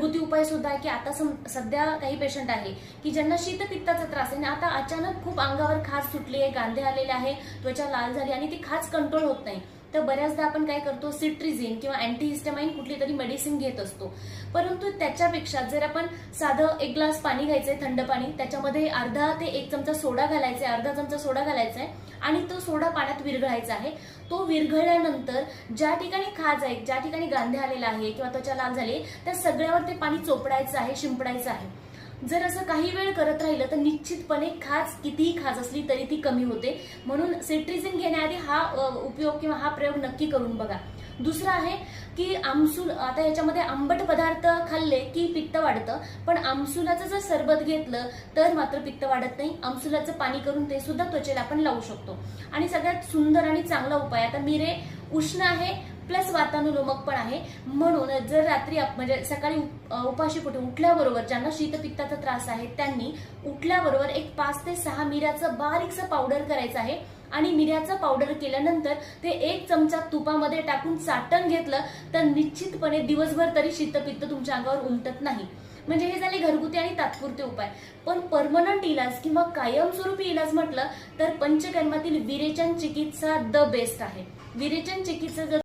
घरगुती उपाय सुद्धा आहे की आता सध्या काही पेशंट आहे की ज्यांना शीतपित्ताचा त्रास आहे आणि आता अचानक खूप अंगावर खाज सुटली आहे गांधे आलेले आहे त्वचा लाल झाली आणि ती खाज कंट्रोल होत नाही. तर बऱ्याचदा आपण काय करतो सिट्रिझिन किंवा अँटीहिस्टामाइन कुठली तरी मेडिसिन घेत असतो. परंतु त्याच्यापेक्षा जर आपण साधं एक ग्लास पाणी घ्यायचंय थंड पाणी त्याच्यामध्ये अर्धा ते एक चमचा सोडा घालायचा आहे अर्धा चमचा सोडा घालायचा आहे आणि तो सोडा पाण्यात विरघळायचा आहे. तो विरघळल्यानंतर ज्या ठिकाणी खाज आहे ज्या ठिकाणी गांधे आलेला आहे किंवा त्वचा लाल झाली आहे, त्या सगळ्यावर ते पाणी चोपडायचं आहे शिंपडायचं आहे. जर असं काही वेळ करत राहिलं तर निश्चितपणे खाज कितीही खाज असली तरी ती कमी होते. म्हणून सिट्रिझिन घेण्याआधी हा उपयोग किंवा हा प्रयोग नक्की करून बघा. दुसरा आहे की आमसूल आता याच्यामध्ये आंबट पदार्थ खाल्ले की पित्त वाढतं पण आमसुलाचं जर सरबत घेतलं तर मात्र पित्त वाढत नाही. आमसुलाचं पाणी करून ते सुद्धा त्वचेला आपण लावू शकतो. आणि सगळ्यात सुंदर आणि चांगला उपाय आता मिरे उष्ण आहे प्लस वातानुलोमक पण आहे. म्हणून जर रात्री आप- म्हणजे सकाळी उपाशी पोटी उठल्याबरोबर ज्यांना शीतपित्ताचा त्रास आहे त्यांनी उठल्याबरोबर एक पाच ते सहा मिऱ्याचं बारीकसं पावडर करायचं आहे. आणि मिऱ्याचं पावडर केल्यानंतर ते एक चमचा तुपामध्ये टाकून चाटण घेतलं तर निश्चितपणे दिवसभर तरी शीतपित्त तुमच्या अंगावर उमटत नाही. म्हणजे हे झाले घरगुती आणि तात्पुरते उपाय. पण परमनंट इलाज किंवा कायमस्वरूपी इलाज म्हटलं तर पंचकर्मातील विरेचन चिकित्सा द बेस्ट आहे. विरेचन चिकित्सा जर